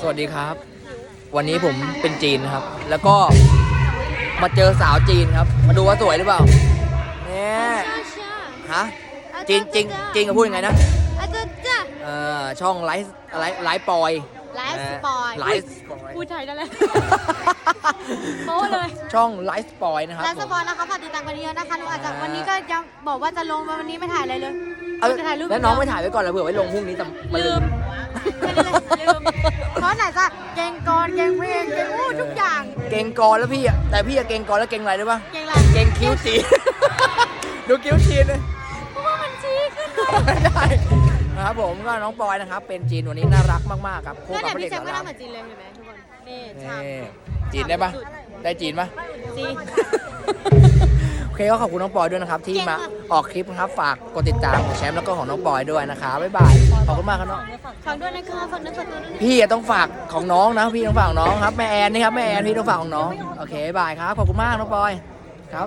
สวัสดีครับ วันนี้ผมเป็นจีนนะครับ แล้วก็มาเจอสาวจีนครับ มาดูว่าสวยหรือเปล่าเนี่ยฮะจีนจีนจีนเขาพูดยังไงนะอาจจะจ้ะเอ่อช่องไลฟ์ไลฟ์ไลฟ์ปอยไลฟ์สปอยไลฟ์ปอยพูดไทยได้เลยโป๊ะเลย ช่องไลฟ์ปอยนะครับไลฟ์สปอยนะคะฝากติดตามกันเยอะนะคะหนูอาจจะวันนี้ก็ยังบอกว่าจะลงมาวันนี้ไม่ถ่ายอะไรเลยเอ้าจะถ่ายรูปแล้วน้องไม่ถ่ายไว้ก่อนแล้วเผื่อไว้ลงพรุ่งนี้แต่มันลืมแค่นี้ เลยลืมเพราะไหนจะเกงกรเกงเพลงเกงอู้ทุกอย่าง เก่งกรแล้วพี่อะแต่พี่อะเก่งกรแล้วเก่งอะไรรู้ป่ะเกงอะไร เก่งคิ้วจีน ดูคิ้วจีนเลยเพราะว่ามันชี้ขึ้นเลยไม่ได้นะครับผมก็น้องปอยนะครับ เป็นจีนวันนี้น่ารักมากๆครับคู่แล้วกับเนี่ยพระเอกพี่แจ็คสาไม่รามน่าเหมือนจีนเลยเห็นไหมทุกคน นี่ฉากนี่จีนได้ปะได้จีนปะจีนโอ เคก็ขอบคุณน้องปอยด้วยนะครับ ที่เก่งมาอะออกคลิปนะครับ ฝากกดติดตามของแชมป์แล้วก็ของน้องปอยด้วยนะคะบ๊ายบายขอบคุณมากครับน้องฝากด้วยนะคะฝากด้วยฝากด้วยพี่อะต้องฝากของน้องนะพี่ต้องฝากของน้องครับแม่แอนนี่ครับแม่แอนพี่ต้องฝากของน้องโอเคบ๊ายบายครับขอบคุณมากน้องปอยครับ